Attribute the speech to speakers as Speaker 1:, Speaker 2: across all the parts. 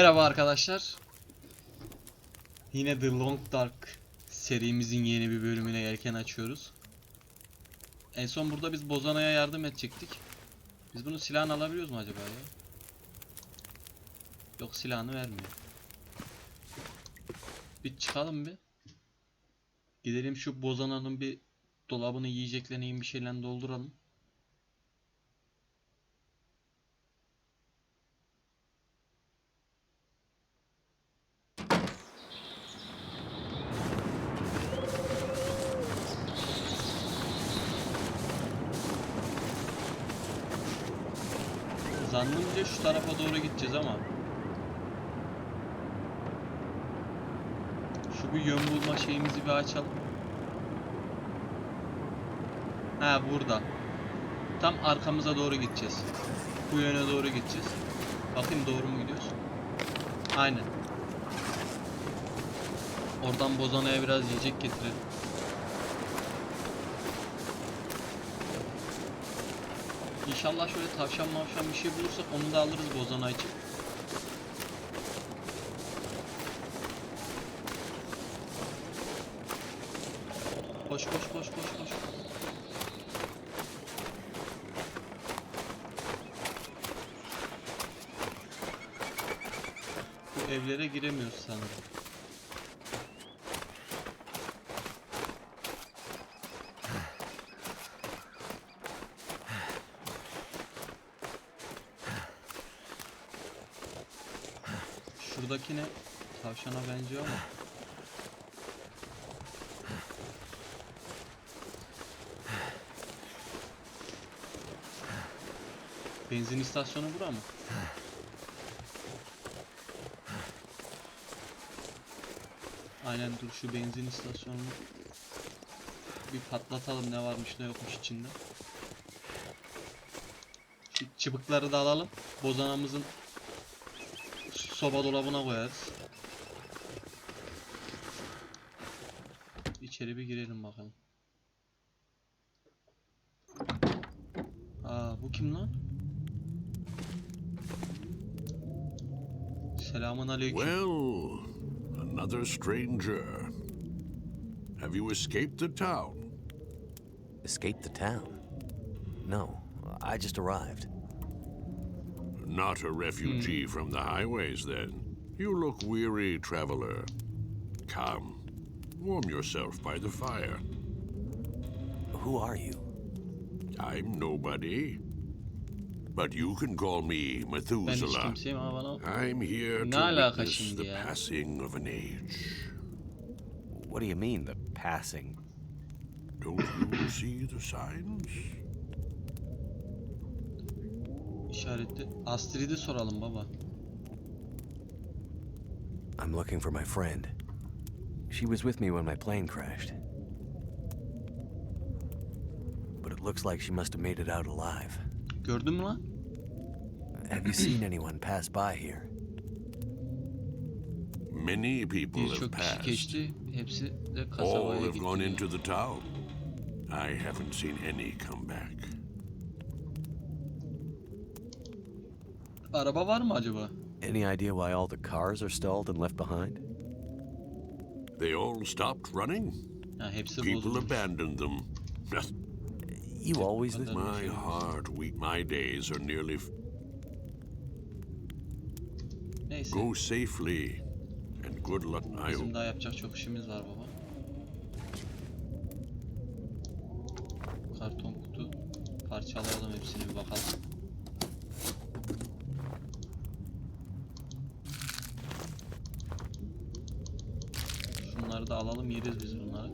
Speaker 1: Merhaba arkadaşlar. Yine The Long Dark serimizin yeni bir bölümüne yelken açıyoruz. En son burada biz Bozana'ya yardım edecektik. Biz bunun silahını alabiliyoruz mu acaba ya? Yok silahını vermiyor. Bir çıkalım bir. Gidelim şu Bozana'nın bir dolabını yiyeceklerini bir şeyle dolduralım. Zannımca şu tarafa doğru gideceğiz ama. Şu bir yön bulma şeyimizi bir açalım. Ha burada. Tam arkamıza doğru gideceğiz. Bu yöne doğru gideceğiz. Bakayım doğru mu gidiyoruz? Aynen. Oradan Bozana'ya biraz yiyecek getirelim. İnşallah şöyle tavşan mavşan bir şey bulursak onu da alırız Bozana için. Koş koş koş koş koş. Bu evlere giremiyoruz sanırım. Şuradaki ne? Tavşana benziyor ama. Benzin istasyonu bura mı? Aynen dur şu benzin istasyonunu bir patlatalım ne varmış ne yokmuş içinde. Şu çıbıkları da alalım. Bozanamızın soba dolabına koyarız. İçeri bir girelim bakalım. Aa bu kim lan? Selamun aleyküm.
Speaker 2: Well, another stranger. Have you escaped the town?
Speaker 3: Escaped the town? No, I just arrived.
Speaker 2: Not a refugee from the highways, then. You look weary, traveler. Come, warm yourself by the fire.
Speaker 3: Who are you?
Speaker 2: I'm nobody. But you can call me Methuselah.
Speaker 1: kimseyim ama bana
Speaker 2: I'm here to witness the passing of an age.
Speaker 3: What do you mean, the passing?
Speaker 2: Don't you see the signs?
Speaker 1: İşaretli. Astrid'i soralım baba.
Speaker 3: I'm looking for my friend. She was with me when my plane crashed. But it looks like she must have made it out alive.
Speaker 1: Gördün mü lan?
Speaker 3: Have you seen anyone pass by here?
Speaker 2: Many people have passed.
Speaker 1: geçti. Hepsi de
Speaker 2: All have gone into the town. I haven't seen any come back.
Speaker 1: Araba var mı acaba?
Speaker 3: Any idea why all the cars are stalled and left behind?
Speaker 2: They all stopped running.
Speaker 1: Ha, hepsi
Speaker 2: People
Speaker 1: bozulmuş.
Speaker 2: abandoned them.
Speaker 3: You always this?
Speaker 2: My heart, we, my days are nearly. F-
Speaker 1: Neyse.
Speaker 2: Go safely, and good luck. I
Speaker 1: Bizim
Speaker 2: hope.
Speaker 1: daha yapacak çok işimiz var baba. Karton kutu parçalayalım hepsini bir bakalım. Şunları da alalım yeriz biz bunları.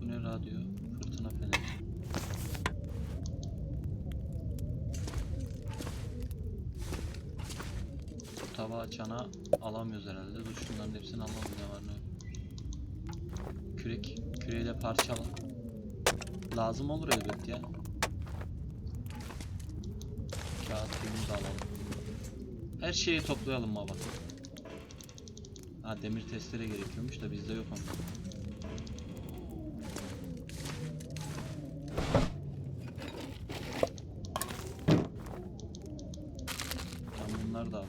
Speaker 1: Bu ne radyo? Fırtına feneri. Bu Tava çana alamıyoruz herhalde. Dur şunların hepsini alalım ne var ne yok. Kürek. Küreği de parçala. Lazım olur elbet ya. Kağıt filmi de alalım. Her şeyi toplayalım baba. Ha demir testere gerekiyormuş da bizde yok ama. Bunlar da aldık.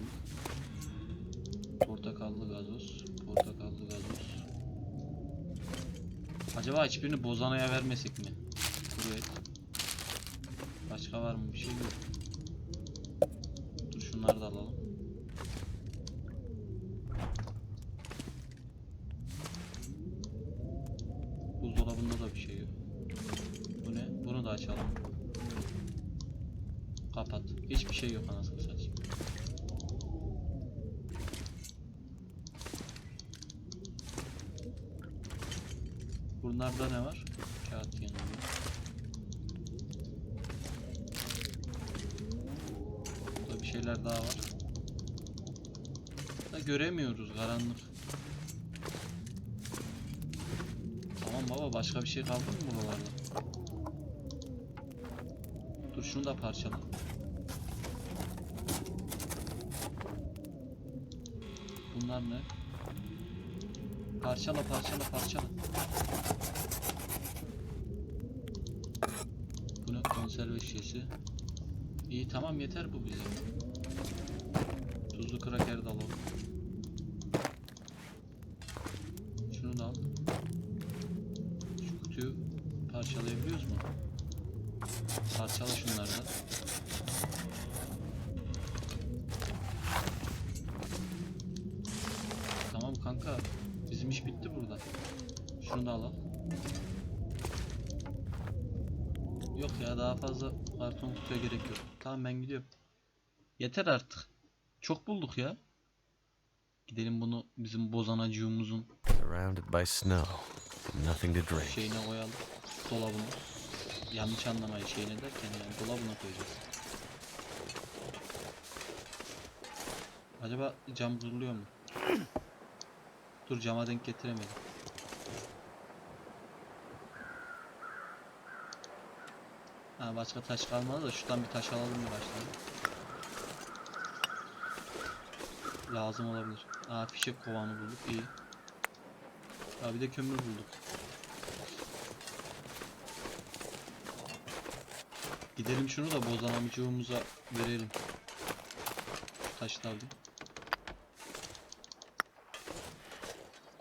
Speaker 1: Portakallı gazoz, portakallı gazoz. Acaba hiçbirini bozanaya vermesek mi? Açalım. Kapat. Hiçbir şey yok anasını satayım. Bunlarda ne var? Kağıt yanında. Burada bir şeyler daha var. Da göremiyoruz karanlık. Tamam baba başka bir şey kaldı mı buralarda? Şunu da parçala. Bunlar ne? Parçala parçala parçala. Bu ne konserve şişesi? İyi tamam yeter bu bize. Tuzlu kraker de alalım. Şunu da al. Şu kutuyu parçalayabiliyoruz mu? Parçala şunları da. Tamam kanka. Bizim iş bitti burada. Şunu da alalım. Yok ya daha fazla karton kutuya gerek yok. Tamam ben gidiyorum. Yeter artık. Çok bulduk ya. Gidelim bunu bizim bozanacığımızın
Speaker 3: Surrounded by snow. Nothing to drink.
Speaker 1: şeyine koyalım. Dolabına. Yanlış anlamayın şeyine derken yani dolabına koyacağız. Acaba cam kırılıyor mu? Dur cama denk getiremedim. Ha başka taş kalmadı da şuradan bir taş alalım bir başlayalım. Lazım olabilir. Aa fişek kovanı bulduk iyi. Ha bir de kömür bulduk. Gidelim şunu da bozan amcığımıza verelim. Alayım.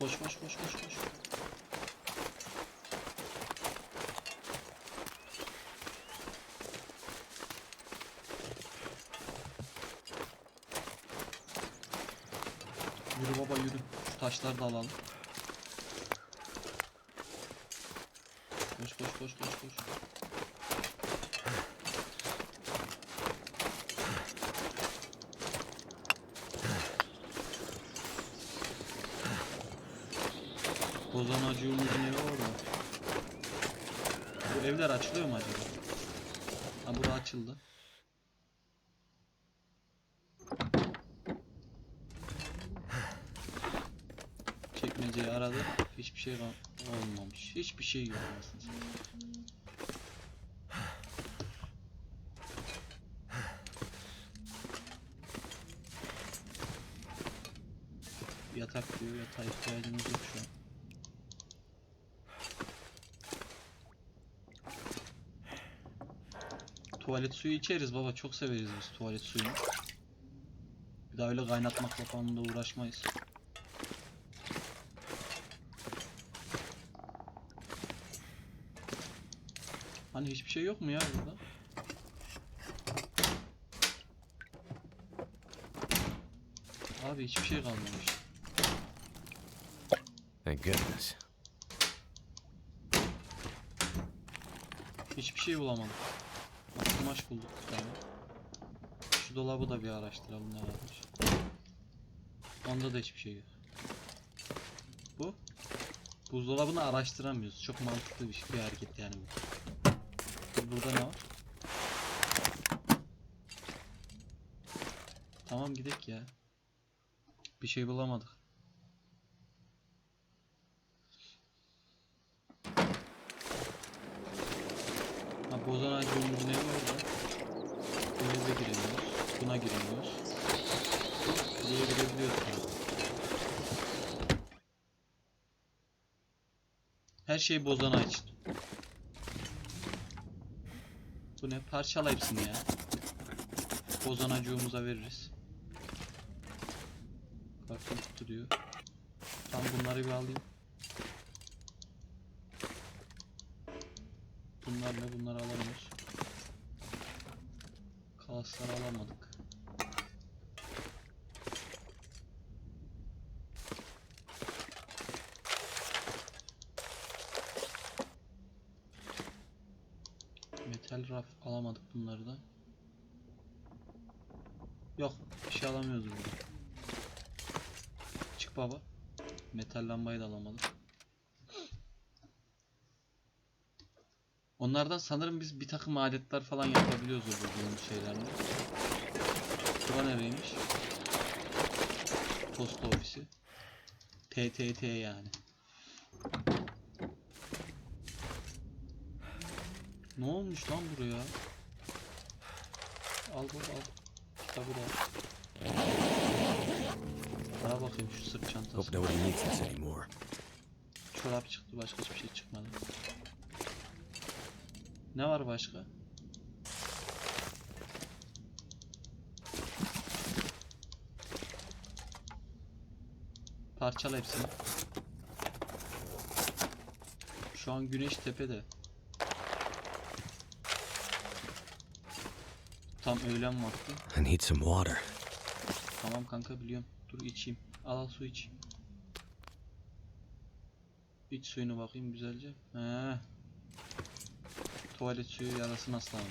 Speaker 1: Koş koş koş koş koş. Yürü baba yürü. Şu taşları da alalım. Koş koş koş koş koş. Bozanacığımızın evi orada. Bu evler açılıyor mu acaba? Ha bura açıldı. Çekmeceyi aradı. Hiçbir şey olmamış. Hiçbir şey yok. Yatak diyor. Yatağa ihtiyacımız yok şu an. Tuvalet suyu içeriz baba. Çok severiz biz tuvalet suyunu. Bir daha öyle kaynatmakla falan da uğraşmayız. Hani hiçbir şey yok mu ya burada? Abi hiçbir şey kalmamış.
Speaker 3: Thank goodness.
Speaker 1: Hiçbir şey bulamadım. Kumaş bulduk bir tane. Şu dolabı da bir araştıralım ne varmış. Onda da hiçbir şey yok. Bu? Buzdolabını araştıramıyoruz. Çok mantıklı bir, şey- bir hareket yani bu. Burada ne var? Tamam gidek ya. Bir şey bulamadık. Ha bozan ağacımızın evi orada. Denize giremiyoruz. Buna giremiyoruz. Buraya girebiliyoruz. yani. Her şey bozana için. Bu ne? Parçala hepsini ya. Bozanacığımıza veririz. Karton kutu diyor. Tam bunları bir alayım. Bunlar ne? Bunları alamıyoruz. Kalasları alamadık. Metal raf alamadık bunları da. Yok, bir şey alamıyoruz burada. Çık baba. Metal lambayı da alamadık. Onlardan sanırım biz bir takım aletler falan yapabiliyoruz bulduğumuz şeylerle. Bura nereymiş? Posta ofisi. TTT yani. Ne olmuş lan buraya? Al bak al. Kitabı da al. Bana bakayım şu sırt çantası.
Speaker 3: Hope nobody needs this anymore.
Speaker 1: Çorap çıktı başka hiçbir şey çıkmadı. Ne var başka? Parçala hepsini. Şu an güneş tepede. Tam öğlen vakti.
Speaker 3: I need some water.
Speaker 1: Tamam kanka biliyorum. Dur içeyim. Al al su iç. İç suyunu bakayım güzelce. He. Tuvalet suyu yarası nasıl ama.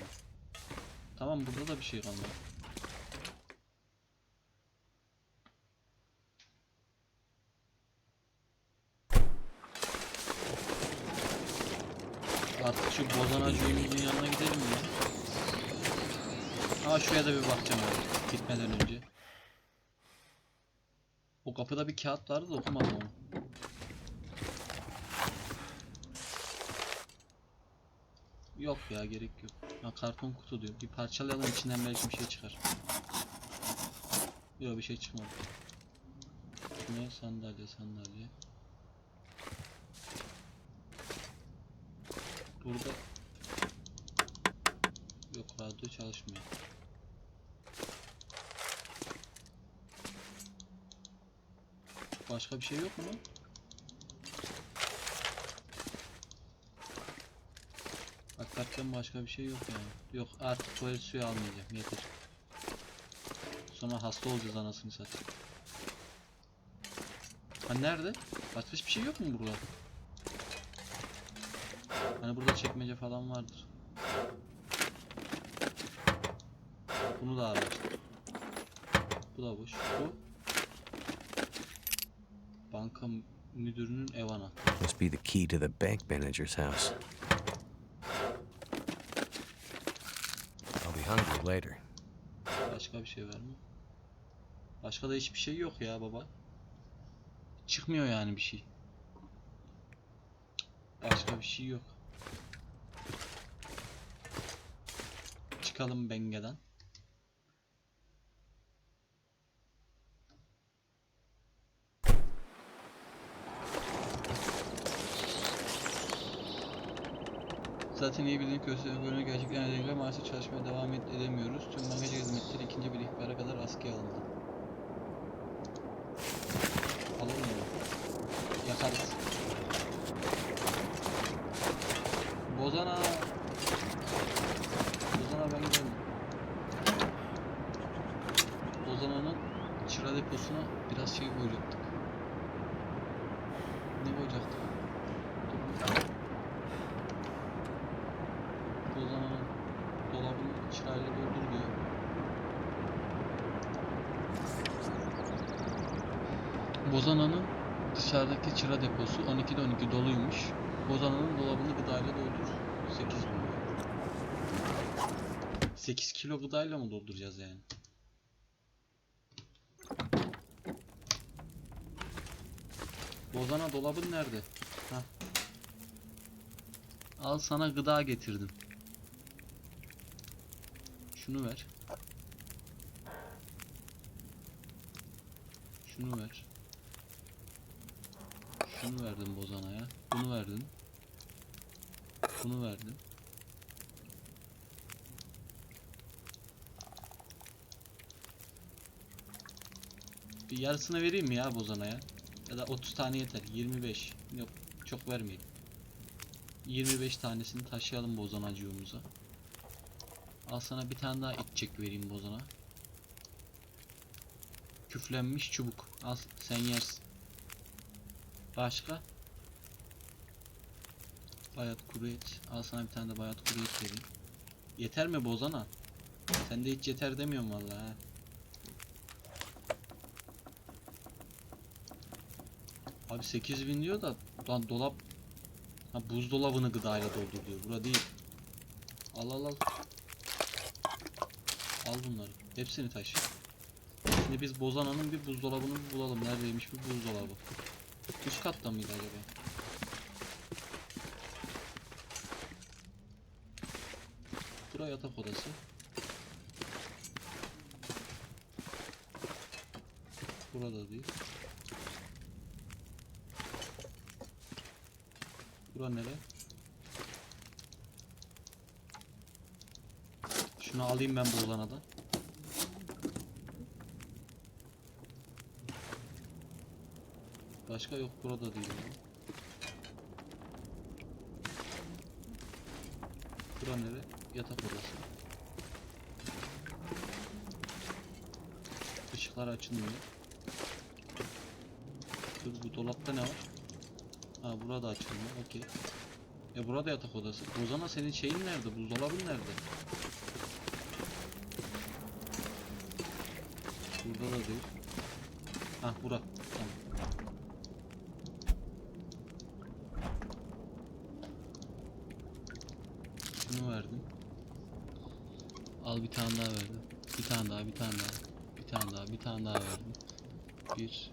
Speaker 1: Tamam burada da bir şey kalmadı. Artık şu bozanacığımızın yanına gidelim mi? Aa da bir bakacağım abi. Gitmeden önce. O kapıda bir kağıt vardı da okumadım onu. Yok ya gerek yok. Ha, karton kutu diyor. Bir parçalayalım içinden belki bir şey çıkar. Yok bir şey çıkmadı. Ne? Sandalye sandalye. Burada Yok radyo çalışmıyor. Başka bir şey yok mu? Hakikaten başka bir şey yok yani. Yok artık tuvalet suyu almayacağım yeter. Sonra hasta olacağız anasını satayım. Ha nerede? Başka hiçbir şey yok mu burada? Hani burada çekmece falan vardır. Bunu da araştır. Bu da boş. Bu banka müdürünün ev anahtarı.
Speaker 3: Must be the key to the bank manager's house. I'll be hungry later.
Speaker 1: Başka bir şey var mı? Başka da hiçbir şey yok ya baba. Çıkmıyor yani bir şey. Başka bir şey yok. Çıkalım Benge'den. Zaten iyi bildiğin bölümü gerçekten nedeniyle maalesef çalışmaya devam ed- edemiyoruz. Tüm bankacı hizmetleri ikinci bir ihbara kadar askıya alındı. Alalım mı? Yakarız. Bozana! Bozana ben geldim. Bozana'nın çıra deposuna biraz şey koyacaktık. Ne koyacaktık? Dur. Bozana'nın dolabını çırayla doldur diyor. Bozana'nın dışarıdaki çıra deposu 12'de 12 doluymuş. Bozana'nın dolabını gıdayla doldur. 8 bin diyor. 8 kilo gıdayla mı dolduracağız yani? Bozana dolabın nerede? Hah. Al sana gıda getirdim. Şunu ver. Şunu ver. Şunu verdim Bozana'ya. Bunu verdin. Bunu verdin. Bir yarısını vereyim mi ya Bozana'ya? Ya da 30 tane yeter. 25. Yok çok vermeyeyim. 25 tanesini taşıyalım bozanacığımıza. Al sana bir tane daha itçek vereyim bozana. Küflenmiş çubuk. Al sen yersin. Başka? Bayat kuru et. Al sana bir tane de bayat kuru et vereyim. Yeter mi bozana? Sen de hiç yeter demiyorsun vallahi. Abi 8000 diyor da lan dolap ha buzdolabını gıdayla doldur diyor. Bura değil. Al al al. Al bunları. Hepsini taşı. Şimdi biz Bozana'nın bir buzdolabını bulalım. Neredeymiş bir buzdolabı? Üst katta mıydı acaba? Bura yatak odası. Burada değil. Bura nere? Şunu alayım ben bu olanadan. Başka yok burada değil. Bura nere? Yatak odası. Işıklar açılmıyor. Dur bu dolapta ne var? Ha burada açılmıyor. Okey. E burada yatak odası. Rozana senin şeyin nerede? Buzdolabın nerede? Burada da değil. Ha bura. Tamam. Şunu verdim. Al bir tane daha verdim. Bir tane daha, bir tane daha. Bir tane daha, verdim. Bir.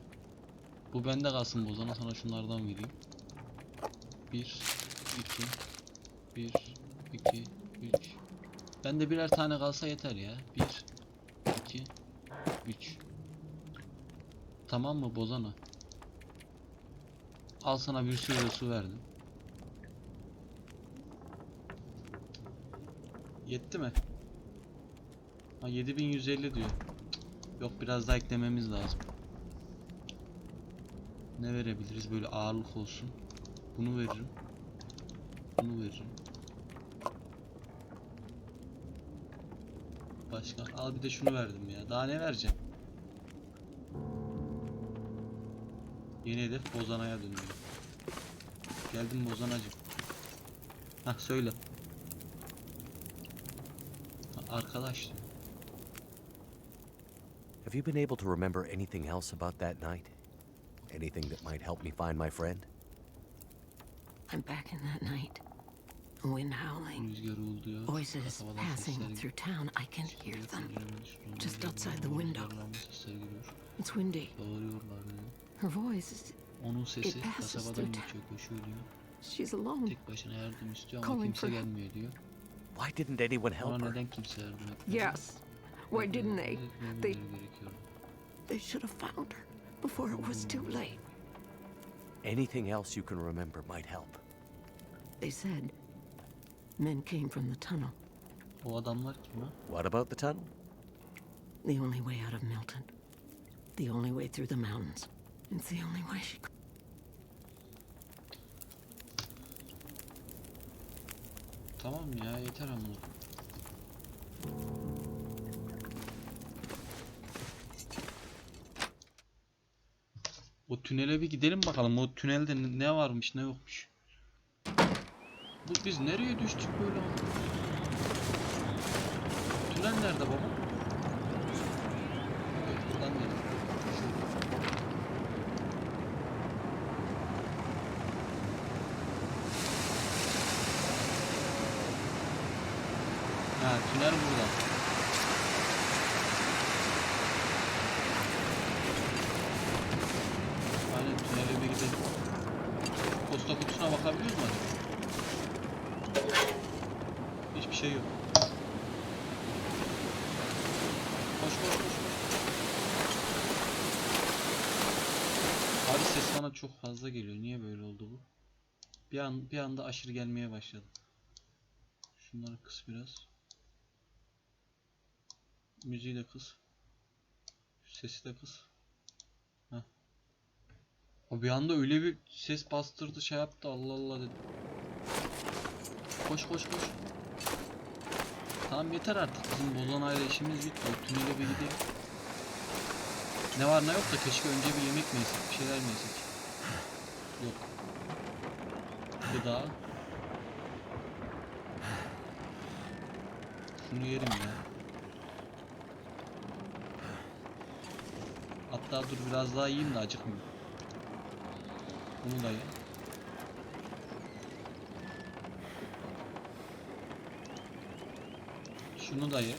Speaker 1: Bu bende kalsın bozana sana şunlardan vereyim. Bir, iki, bir, iki, üç. Bende birer tane kalsa yeter ya. Bir, iki, üç. Tamam mı bozana? Al sana bir sürü su verdim. Yetti mi? Ha 7150 diyor. Yok biraz daha eklememiz lazım. Ne verebiliriz böyle ağırlık olsun. Bunu veririm. Bunu veririm. Başka al bir de şunu verdim ya. Daha ne vereceğim? Yeni hedef Bozana'ya dönüyor. Geldim Bozanacım. Hah söyle. Ha, Arkadaş.
Speaker 3: Have you been able to remember anything else about that night? Anything that might help me find my friend?
Speaker 4: I'm back in that night. Wind howling, voices passing through town. I can hear them. just outside the window.
Speaker 1: yuvarlanma sesleri geliyor.
Speaker 4: It's windy. Her voice is. It passes through
Speaker 1: diyor.
Speaker 4: She's alone.
Speaker 1: Tek başına yardım istiyor ama
Speaker 4: Calling for-
Speaker 1: diyor.
Speaker 3: Why didn't anyone help her?
Speaker 1: neden kimse yardım etmiyor?
Speaker 4: Yes. Why didn't they? They they should have found her before it was too late.
Speaker 3: Anything else you can remember might help.
Speaker 4: They said men came from the tunnel.
Speaker 1: O adamlar kim ha?
Speaker 3: What about the tunnel?
Speaker 4: The only way out of Milton. The only way through the mountains. It's the only way she could.
Speaker 1: Tamam ya yeter ama. Tünele bir gidelim bakalım. O tünelde ne- varmış ne yokmuş. Bu biz nereye düştük böyle? Tünel nerede baba? Ha tünel burada. Aynen tünele bir gidelim. Posta kutusuna bakabiliyoruz mu acaba? Hiçbir şey yok. Koş koş koş. Abi ses bana çok fazla geliyor. Niye böyle oldu bu? Bir an bir anda aşırı gelmeye başladı. Şunları kıs biraz. Müziği de kıs. Sesi de kıs. Heh. O bir anda öyle bir ses bastırdı şey yaptı Allah Allah dedim. Koş koş koş. Tamam yeter artık. Bizim bozanayla işimiz bitti. O tünele bir gidelim. Ne var ne yok da keşke önce bir yemek mi yesek, bir şeyler mi yesek? Yok. Gıda. Şunu yerim ya. Hatta dur biraz daha yiyeyim de acıkmayayım. Bunu da ye. Şunu da ye.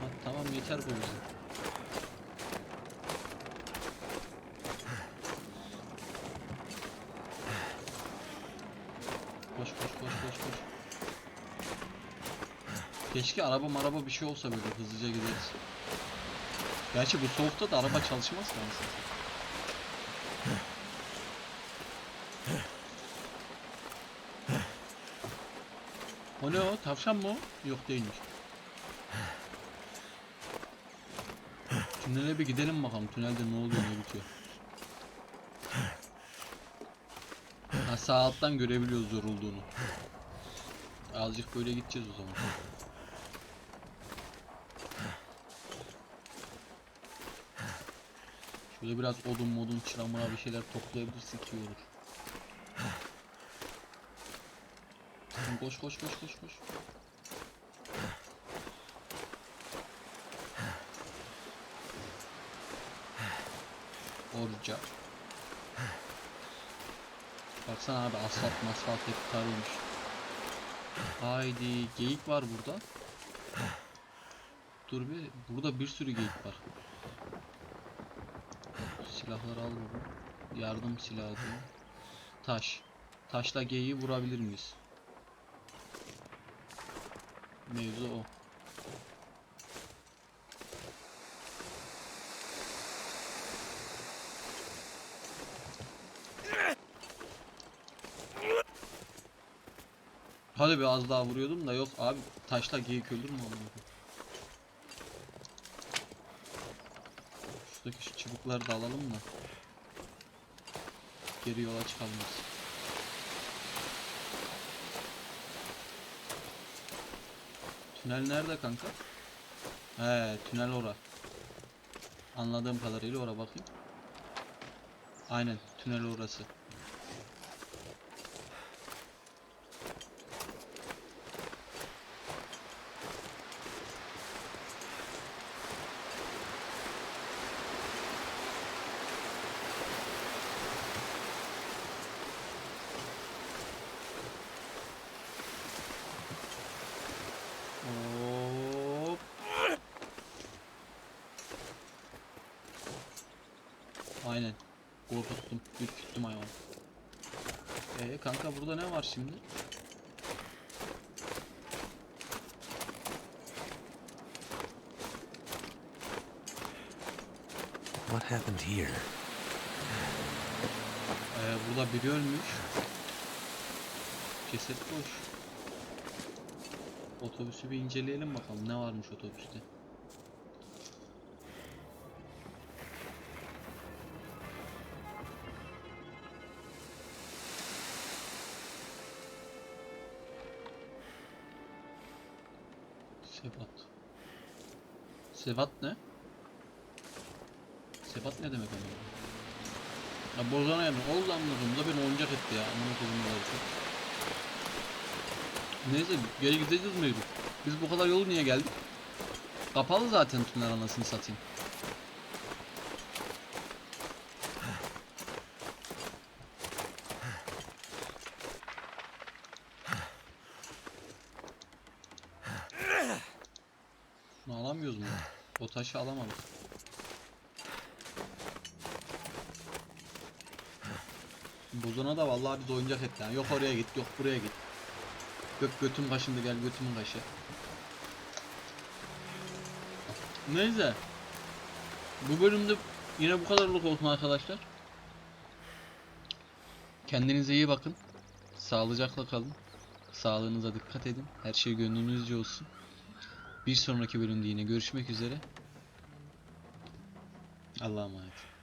Speaker 1: Ha, tamam yeter bu bize. Koş koş koş koş koş. Keşke araba maraba bir şey olsa böyle hızlıca gideriz. Gerçi bu soğukta da araba çalışmaz ki O ne o? Tavşan mı o? Yok değilmiş. Tünele bir gidelim bakalım. Tünelde ne oluyor ne bitiyor. Ha sağ alttan görebiliyoruz yorulduğunu. Azıcık böyle gideceğiz o zaman. Şöyle biraz odun modun çıramına bir şeyler toplayabilirsek iyi olur. Koş koş koş koş koş. Orca. Baksana abi asfalt masfalt hep karıymış. Haydi geyik var burada. Dur bir burada bir sürü geyik var. Silahları al baba. Yardım silahı. Taş. Taşla geyiği vurabilir miyiz? Mevzu o. Hadi bir az daha vuruyordum da yok abi taşla geyik ölür mü onu? Şuradaki şu çubukları da alalım da. Geri yola çıkalım biz. Tünel nerede kanka? He, tünel ora. Anladığım kadarıyla ora bakayım. Aynen, tünel orası. Hop. Aynen. Korkuttum. Ürküttüm hayvan. Ee kanka burada ne var şimdi?
Speaker 3: What happened here?
Speaker 1: Ee, burada biri ölmüş. Ceset boş. Otobüsü bir inceleyelim bakalım ne varmış otobüste. Sebat ne? Sebat ne demek ama? Ya Bozana yani oldu anladığımda beni oyuncak etti ya. Amına koyayım ya. Neyse geri gideceğiz mecbur. Biz bu kadar yolu niye geldik? Kapalı zaten tünel anasını satayım. Şunu alamıyoruz mu? O taşı alamadık. Bozona da vallahi biz oyuncak etti yani. Yok oraya git, yok buraya git. Gök götüm kaşındı gel götümün kaşı. Neyse. Bu bölümde yine bu kadarlık olsun arkadaşlar. Kendinize iyi bakın. Sağlıcakla kalın. Sağlığınıza dikkat edin. Her şey gönlünüzce olsun. Bir sonraki bölümde yine görüşmek üzere. Allah'a emanet.